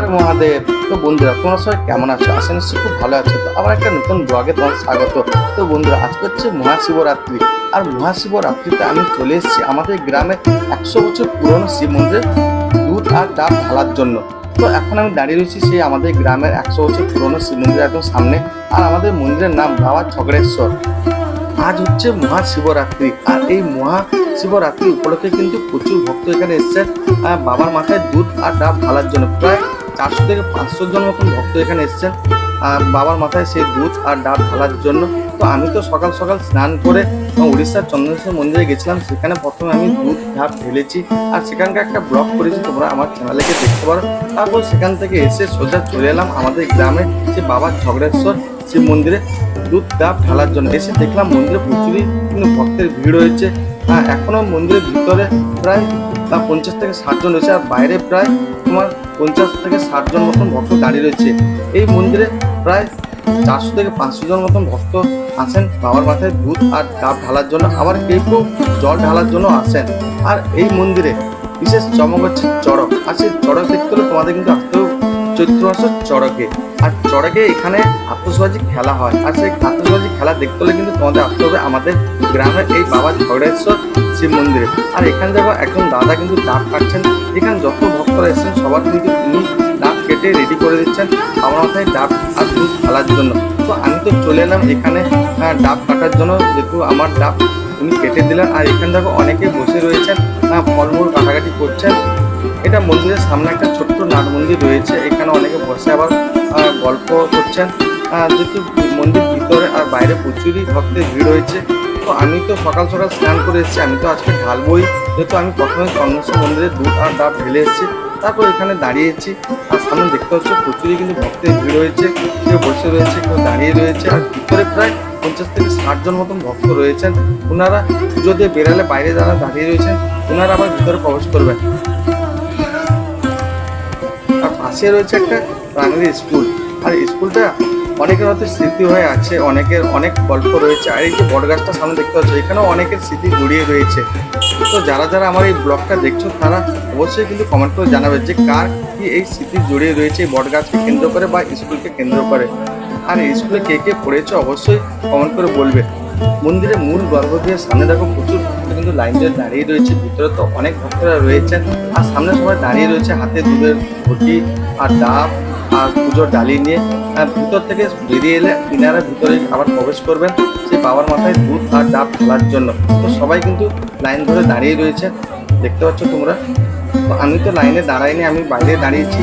হর মহাদেব। তো বন্ধুরা, তোমরা সবাই কেমন আছো? আশা নিশ্চয়ই খুব ভালো আছো। তো আবার একটা নতুন ব্লগে তোমার স্বাগত। তো বন্ধুরা, আজকে হচ্ছে মহাশিবরাত্রি। আর মহাশিবরাত্রিতে আমি চলে এসেছি আমাদের গ্রামে একশো বছর পুরনো শিব মন্দিরে দুধ আর ডাব ঢালার জন্য। তো এখন আমি দাঁড়িয়ে রয়েছি সেই আমাদের গ্রামের একশো বছর পুরনো শিব মন্দিরের একদম সামনে। আর আমাদের মন্দিরের নাম বাবা ঝগড়েশ্বর আজ হচ্ছে মহাশিবরাত্রি। আর এই মহাশিবরাত্রি উপলক্ষে কিন্তু প্রচুর ভক্ত এখানে এসেছেন। বাবার মাথায় দুধ আর ডাব ঢালার জন্য। প্রায় চারশো থেকে পাঁচশো জন মতন ভক্ত এখানে এসেছেন। বাবার মাথায় সেই দুধ আর ডাব ঢালার জন্য। তো আমি তো সকাল সকাল স্নান করে উড়িষ্যার চন্দনেশ্বর মন্দিরে গেছিলাম। সেখানে প্রথমে আমি দুধ, ডাব ঢেলেছি। আর সেখানকার একটা ব্লগ করেছি, তোমরা আমার চ্যানেলে দেখতে পারো। তারপর সেখান থেকে এসে সোজা চলে এলাম আমাদের গ্রামে যে বাবার ঝগড়েশ্বর শিব মন্দিরে। দুধ, ডাব ঢালার জন্য এসে দেখলাম মন্দিরে প্রচুরই কিন্তু ভক্তের ভিড় হয়েছে। হ্যাঁ এখনও মন্দিরের ভিতরে প্রায় পঞ্চাশ থেকে ষাট জন রয়েছে। আর বাইরে প্রায় তোমার পঞ্চাশ থেকে ষাট জন মতন ভক্ত দাঁড়িয়ে রয়েছে। এই মন্দিরে প্রায় চারশো থেকে পাঁচশো জন মতন ভক্ত আসেন, বাবার মাথায় দুধ আর ডাব ঢালার জন্য, আবার কেউ কেউ জল ঢালার জন্য আসেন। আর এই মন্দিরে বিশেষ চমক হচ্ছে চড়ক। আর সেই চড়ক দেখতে হলে তোমাদের কিন্তু আসতেও চৈত্র মাসের চড়কে। আর চড়কে এখানে আতসবাজি খেলা হয়। আর সেই আতসবাজি খেলা দেখতে হলে কিন্তু তোমাদের আসতে হবে আমাদের গ্রামের এই বাবা ঝগড়েশ্বর শিব মন্দিরে। আর এখানে দেখো একজন দাদা কিন্তু ডাব কাটছেন। এখানে যত ভক্তরা এসেছেন সবার কিন্তু তিনি ডাব কেটে রেডি করে দিচ্ছেন আমার মাথায় ডাব আর দুধ খেলার জন্য। তো আমি তো চলে এলাম এখানে আহ, ডাব কাটার জন্য। যেহেতু আমার ডাব উনি কেটে দিলেন। আর এখানে দেখো অনেকে বসে রয়েছেন আহ, ফলমূল কাটাকাটি করছেন। এটা মন্দিরের সামনে একটা ছোট্ট নাট মন্দির রয়েছে। এখানে অনেকে বসে আবার গল্প করছেন। যেহেতু মন্দির ভিতরে আর বাইরে প্রচুরই ভক্তের ভিড় রয়েছে, তো আমি তো সকাল সকাল স্নান করে এসেছি, আমি তো আজকে ঢালবই। যেহেতু আমি প্রথমে চন্দ্রেশ্বর মন্দিরে দুধ আর ডাব ঢেলে এসেছি, তারপর এখানে দাঁড়িয়েছি আর সামনে দেখতে পাচ্ছ প্রচুরই কিন্তু ভক্তের ভিড় রয়েছে, কেউ বসে রয়েছে, কেউ দাঁড়িয়ে রয়েছে। আর ভিতরে প্রায় পঞ্চাশ থেকে ষাট জন মতন ভক্ত রয়েছেন। ওনারা পুজো দিয়ে বেরালে বাইরে যারা দাঁড়িয়ে রয়েছেন, ওনারা আবার ভিতরে প্রবেশ করবেন। পাশে রয়েছে একটা প্রাইমারি স্কুল। আর স্কুলটা অনেকের হয়তো স্মৃতি হয়ে আছে, অনেকের অনেক গল্প রয়েছে। আর এই যে বটগাছটা সামনে দেখতে পাচ্ছ, এখানেও অনেকের স্মৃতি জড়িয়ে রয়েছে। তো যারা যারা আমার এই ব্লগটা দেখছ, তারা অবশ্যই কিন্তু কমেন্ট করে জানাবে যে কার কি এই স্মৃতি জড়িয়ে রয়েছে এই বটগাছকে কেন্দ্র করে বা স্কুলকে কেন্দ্র করে। আর স্কুলে কে কে পড়েছে, অবশ্যই কমেন্ট করে বলবে। মন্দিরের মূল গর্ভ দিয়ে সামনে দেখো প্রচুর কিন্তু লাইন দিয়ে দাঁড়িয়ে রয়েছে, ভিতরে তো অনেক ভক্তরা রয়েছেন আর সামনে সবাই দাঁড়িয়ে রয়েছে হাতে দুধের ঘটি আর ডাব আর পুজোর ডালি নিয়ে। ভিতর থেকে বেরিয়ে এলে ইনারা ভিতরে আবার প্রবেশ করবেন সেই বাবার মাথায় দুধ আর ডাব ঢালার জন্য। তো সবাই কিন্তু লাইন ধরে দাঁড়িয়ে রয়েছে। দেখতে পাচ্ছ তোমরা? তো আমি তো লাইনে দাঁড়াইনি, আমি বাইরে দাঁড়িয়েছি।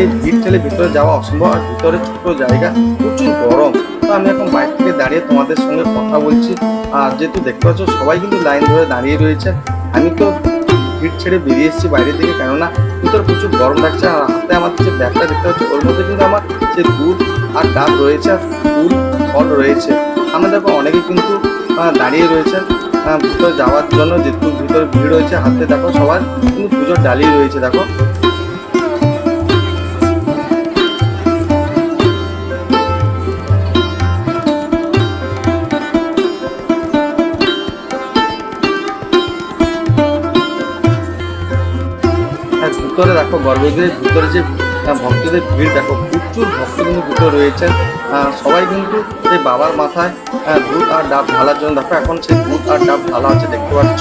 এই ভিড় ঠেলে ভিতরে যাওয়া অসম্ভব আর ভিতরে ছোট জায়গা, প্রচুর গরম। তো আমি এখন বাইরে থেকে দাঁড়িয়ে তোমাদের সঙ্গে কথা বলছি। আর যেহেতু দেখতে পাচ্ছ, সবাই কিন্তু লাইন ধরে দাঁড়িয়ে রয়েছে। আমি তো ভিড় ছেড়ে বেরিয়ে এসেছি বাইরে থেকে, কেননা ভিতরে প্রচুর গরম লাগছে আর হাতে আমার যে ব্যাগটা দেখতে পাচ্ছি, ওর মধ্যে কিন্তু আমার যে দুধ আর ডাব রয়েছে আর ফুল, ফল রয়েছে। আমরা দেখো অনেকে কিন্তু দাঁড়িয়ে রয়েছেন ভিতরে যাওয়ার জন্য যেহেতু ভিতরে ভিড় রয়েছে, হাতে দেখো সবার কিন্তু পুজোর ডালি রয়েছে, দেখো। ভিতরে দেখো গর্ভগৃহের ভিতরে যে ভক্তদের ভিড়, দেখো, প্রচুর ভক্ত কিন্তু ভিতরে রয়েছেন সবাই কিন্তু সেই বাবার মাথায় দুধ আর ডাব ঢালার জন্য, দেখো, এখন সেই দুধ আর ডাব ঢালা আছে, দেখতে পাচ্ছ।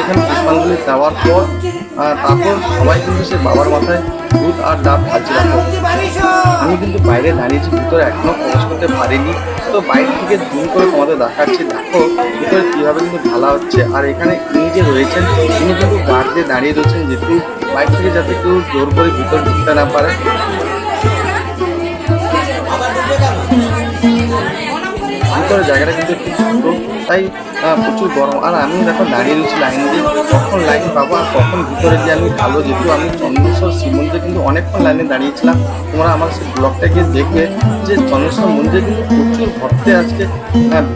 এখানে পুষ্পাঞ্জলি দেওয়ার পর তারপর সবাই কিন্তু সেই বাবার মাথায় দুধ আর ডাব ঢালছে আমি কিন্তু বাইরে দাঁড়িয়েছি ভিতরে এখনও প্রবেশ করতে পারিনি। তো বাইরে থেকে জুম করে তোমাদের দেখাচ্ছি দেখো ভিতরে কীভাবে কিন্তু ঢালা হচ্ছে। আর এখানে ইনি যে রয়েছেন তিনি কিন্তু গার্ড দিয়ে দাঁড়িয়ে রয়েছেন যেহেতু বাইরে থেকে যাতে কেউ জোর করে ভিতরে ঢুকতে না পারে। ভিতরে জায়গাটা কিন্তু একটু তাই প্রচুর গরম। আর আমি দেখো, দাঁড়িয়ে রয়েছি লাইন দিয়ে। কখন লাইন পাবো আর কখন ভিতরে গিয়ে আমি ভালো যেহেতু আমি চন্দ্রেশ্বর শিব মন্দিরে কিন্তু অনেকক্ষণ লাইনে দাঁড়িয়েছিলাম। তোমরা আমার সেই ব্লগটা গিয়ে দেখবে যে চন্দ্রেশ্বর মন্দিরে কিন্তু প্রচুর ভক্তে আজকে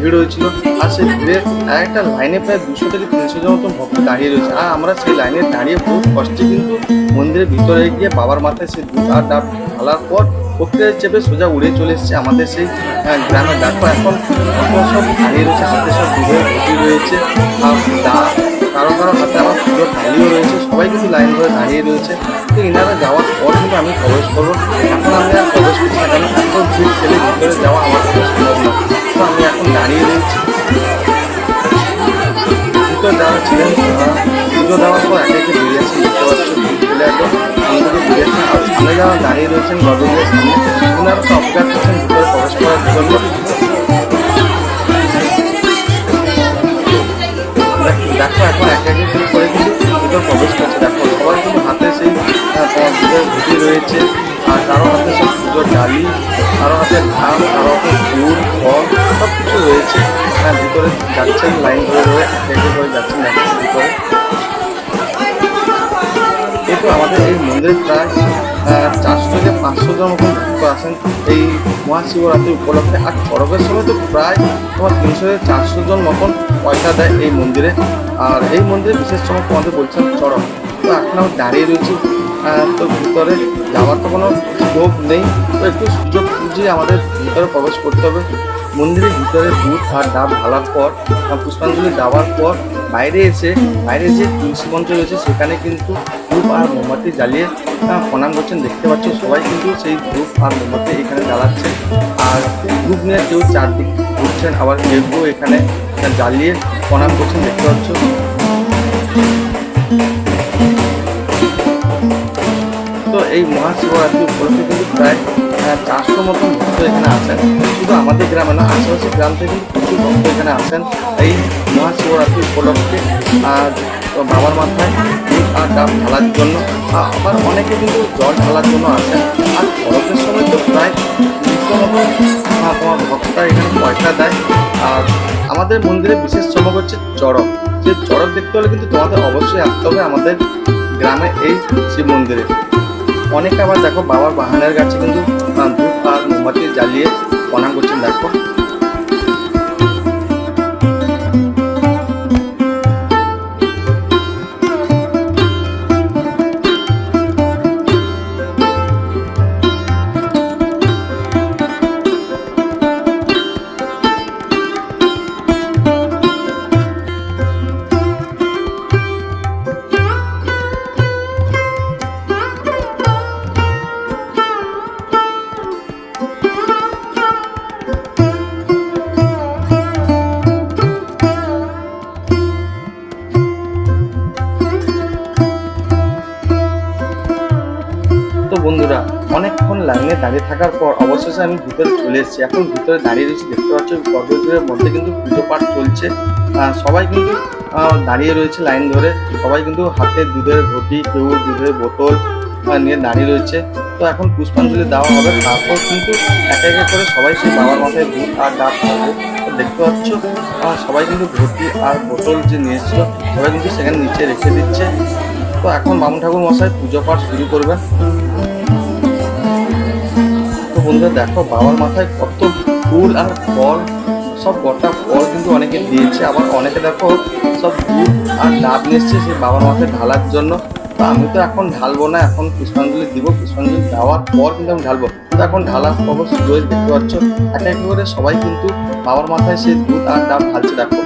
ভিড় হয়েছিল। আর সেই ভিড়ে একটা লাইনে প্রায় দুশো থেকে তিনশো জন মতো ভক্ত দাঁড়িয়ে রয়েছে। আর আমরা সেই লাইনে দাঁড়িয়ে খুব কষ্টে কিন্তু মন্দিরের ভিতরে গিয়ে বাবার মাথায় সেই দুধ আর ডাব ঢালার পর প্রক্রিয়া চেপে সোজা উড়ে চলে এসেছে আমাদের সেই গ্রামের দেখো এখন সব দাঁড়িয়ে রয়েছে হাতে সব দুধের ঘটি রয়েছে। আর দা কারও কারও হাতে আবার পুজো থালিও রয়েছে। সবাই কিন্তু লাইন ধরে দাঁড়িয়ে রয়েছে। তো এনারা যাওয়ার পর কিন্তু আমি প্রবেশ করব। এখন আমি আর প্রবেশ করছি না কেন? এত ভিড় ঠেলে ভিতরে যাওয়া আমার পক্ষে সম্ভব না। তো আমি এখন দাঁড়িয়ে রয়েছি। ভিতরে যারা ছিলেন পুজো দেওয়ার পর একে একে বেরিয়েছে দেখতে পাচ্ছ ভিড় ঠেলে একদম অন্যদিকে বেরিয়েছে আর সামনে যারা দাঁড়িয়ে রয়েছেন গভর্নমেন্টের সামনে ওনারা তো অপেক্ষা করছেন ভিতরে প্রবেশ করার জন্য। দেখো এখন এক এক এক করে কিন্তু ভিতরে প্রবেশ করছে। দেখো, সবার কিন্তু হাতে সেই পুজোর ঘুটি রয়েছে, আর কারও হাতে সব পুজোর ডালি, কারও হাতে ধান কারও হাতে ফুল ফল সব কিছু রয়েছে। হ্যাঁ ভিতরে যাচ্ছেন, লাইন ধরে ধরে এক এক করে যাচ্ছেন দেখো ভিতরে কিন্তু আমাদের এই মন্দিরে প্রায় চারশো থেকে পাঁচশো জন ভক্ত আসেন এই মহাশিবরাত্রি উপলক্ষে আর চড়কের সময় তো প্রায় তোমার তিনশো থেকে চারশো জন মতন পয়সা দেয় এই মন্দিরে। আর এই মন্দিরে বিশেষ সময় তোমাদের বলছিলাম চড়ক। তো এখন আমি দাঁড়িয়ে রয়েছি তো ভিতরে যাওয়ার তো কোনো স্কোপ নেই। তো একটু সুযোগ বুঝিয়ে আমাদের ভিতরে প্রবেশ করতে হবে। মন্দিরের ভিতরে দুধ আর ডাব ঢালার পর পুষ্পাঞ্জলি দেওয়ার পর বাইরে এসে, বাইরে যে তুলসী মঞ্চ রয়েছে, সেখানে কিন্তু ধূপ আর মোমবাতি জ্বালিয়ে প্রণাম করছেন। দেখতে পাচ্ছ সবাই কিন্তু সেই ধূপ আর মোমবাতি এখানে জ্বালাচ্ছেন আর ধূপ নিয়ে কেউ চারদিক ঘুরছেন, আবার কেউ কেউ এখানে জ্বালিয়ে প্রণাম করছেন। দেখতে পাচ্ছ। তো এই মহাশিবরাত্রি উপলক্ষে কিন্তু প্রায় চারশো মতন ভক্ত এখানে আসেন শুধু আমাদের গ্রামে না আশেপাশে গ্রাম থেকে কিছু ভক্ত এখানে আসেন এই মহাশিবরাত্রি উপলক্ষে। আর বাবার মাথায় আর ডাব ঢালার জন্য। আবার অনেকে কিন্তু জল ঢালার জন্য আসেন। আর খরচের সময় তো প্রায় দুশো তোমার ভক্তরা এখানে পয়সা দেয়। আর আমাদের মন্দিরে বিশেষ চমক হচ্ছে চড়ক। সেই চড়ক দেখতে হলে কিন্তু তোমাদের অবশ্যই আসতে হবে আমাদের গ্রামে এই শিব মন্দিরে। অনেকে আবার দেখো বাবার বাহানের গাছে কিন্তু ধূপ আর মোমবাতি জ্বালিয়ে প্রণাম করছেন দেখো। অবশেষে আমি ভিতরে চলে এসেছি। এখন ভিতরে দাঁড়িয়ে রয়েছি, দেখতে পাচ্ছ গর্ভগৃহের মধ্যে কিন্তু পুজো পাঠ চলছে। সবাই কিন্তু দাঁড়িয়ে রয়েছে লাইন ধরে। সবাই কিন্তু হাতে দুধের ঘটি কেউ দুধের বোতল নিয়ে দাঁড়িয়ে রয়েছে। তো এখন পুষ্পাঞ্জলি দেওয়া হবে। তারপর কিন্তু একে একে করে সবাই সেই বাবার মাথায় দুধ আর ডাব খাবে। দেখতে পাচ্ছ সবাই কিন্তু ঘটি আর বোতল যে নিয়ে এসছো সবাই কিন্তু সেখানে নিচে রেখে দিচ্ছে। তো এখন বামুন ঠাকুর মশাই পুজো পাঠ শুরু করবেন। বন্ধুরা দেখো, বাবার মাথায় কত ফুল আর ফল, সব গোটা ফল কিন্তু অনেকে দিয়েছে। আবার অনেকে দেখো, সব দুধ আর ডাব নিচ্ছে সেই বাবার মাথায় ঢালার জন্য। তো আমি তো এখন ঢালবো না, এখন পুষ্পাঞ্জলি দিব, পুষ্পাঞ্জলি দেওয়ার পর কিন্তু আমি ঢালবো। তো এখন ঢালার খবর শুরু দেখতে পাচ্ছ। এক এক করে সবাই কিন্তু বাবার মাথায় সেই দুধ আর ডাব ঢালছে, দেখো।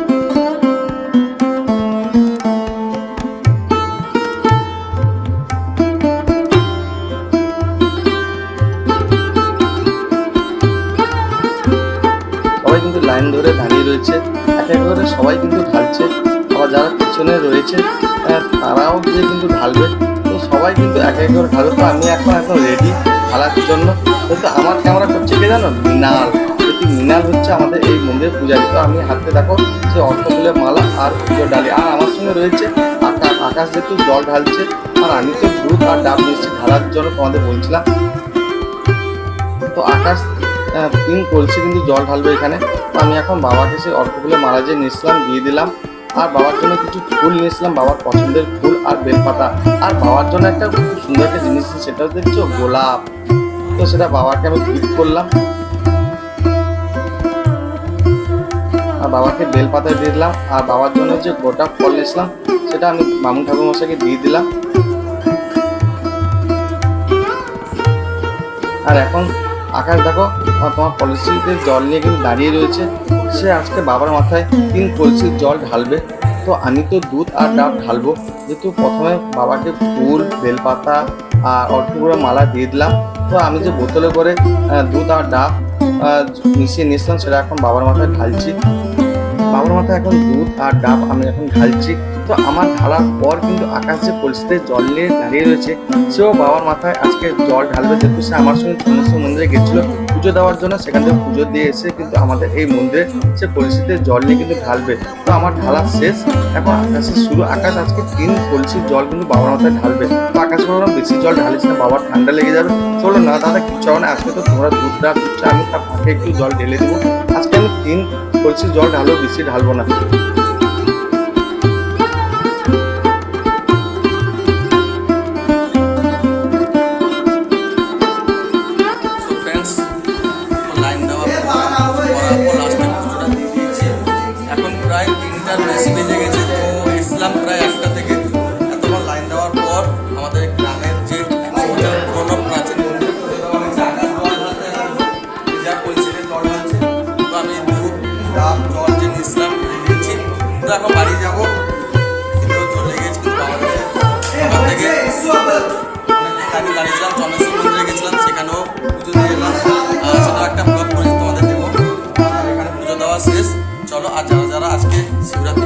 রয়েছে এক এক করে সবাই কিন্তু ঢালছে, আবার যারা পিছনে রয়েছে তারাও গিয়ে কিন্তু ঢালবে। তো সবাই কিন্তু এক এক করে ঢালবে। তো আমি এখন এখন রেডি ঢালার জন্য। কিন্তু আমার ক্যামেরা করছে কে জানো? মিনাল। কিন্তু মিনাল হচ্ছে আমাদের এই মন্দিরের পূজারি। তো আমি হাতে দেখো, সে অর্থ ফুলের মালা আর পুজোর ডালি। আর আমার সঙ্গে রয়েছে আকাশ আকাশ যেহেতু জল ঢালছে, আর আমি তো দুধ আর ডাব নিচ্ছি ঢালার জন্য তোমাদের বলছিলাম। তো আকাশ তিন কলসি কিন্তু জল ঢালবে এখানে। আমি এখন বাবাকে সেই মালা যে নিয়েছিলাম, দিয়ে দিলাম। আর বাবার জন্য কিছু ফুল নিয়েছিলাম, বাবার পছন্দের ফুল আর বেলপাতা। আর বাবার জন্য একটা খুব সুন্দর একটা জিনিস সেটাও দেখছ? গোলাপ। তো সেটা বাবাকে আমি গিফট করলাম। আর বাবাকে বেলপাতা দিয়ে দিলাম। আর বাবার জন্য যে গোটা ফল নিয়েছিলাম, সেটা আমি মামুন ঠাকুর মশাইকে দিয়ে দিলাম। আর এখন আকাশ দেখো, তোমার পলিসিতে জল নিয়ে কিন্তু দাঁড়িয়ে রয়েছে। সে আজকে বাবার মাথায় তিন কলসির জল ঢালবে। তো আমি তো দুধ আর ডাব ঢালবো। যেহেতু প্রথমে বাবাকে ফুল, বেলপাতা আর অর্থগুলো মালা দিয়ে দিলাম। তো আমি যে বোতলে করে দুধ আর ডাব মিশিয়ে নিয়েছিলাম, সেটা এখন বাবার মাথায় ঢালছি। বাবার মাথায় এখন দুধ আর ডাব আমি এখন ঢালছি। তো আমার ঢালার পর কিন্তু আকাশ যে পরিস্থিতি জল নিয়ে দাঁড়িয়ে রয়েছে। সেও বাবার মাথায় আজকে জল ঢালবে যেহেতু সে আমার সঙ্গে ধনেশ্বর মন্দিরে গেছিল। পুজো দেওয়ার জন্য সেখান থেকে পুজো দিয়ে এসে কিন্তু আমাদের এই মন্দিরে সে কলসিতে জল নিয়ে কিন্তু ঢালবে। তো আমার ঢালা শেষ। এখন আকাশে শুরু আকাশ, আজকে তিন কলসির জল কিন্তু বাবার মাথায় ঢালবে। তো আকাশ বললাম বেশি জল ঢালিস না, বাবার ঠান্ডা লেগে যাবে। চলো না দাদা, কিচ্ছু না। আজকে তো তোমরা দুধ দিচ্ছ আমি তার একটু জল ঢেলে দেবো। আজকে আমি তিন কলসির জল ঢালো বেশি ঢালবো না। ডাব জল যে নিয়েছিলাম নিয়েছি তো এখন বাড়ি যাব খিদেও চলে গেছে। ওখান থেকে আগে দাঁড়িয়েছিলাম চন্দ্রেশ্বর মন্দিরে গেছিলাম সেখানেও পুজো দিয়ে এলাম। সেটাও একটা ব্লগ করেছি তোমাদের দেবো। এখানে পুজো দেওয়া শেষ। চলো আর যারা যারা আজকে শিবরাত্রি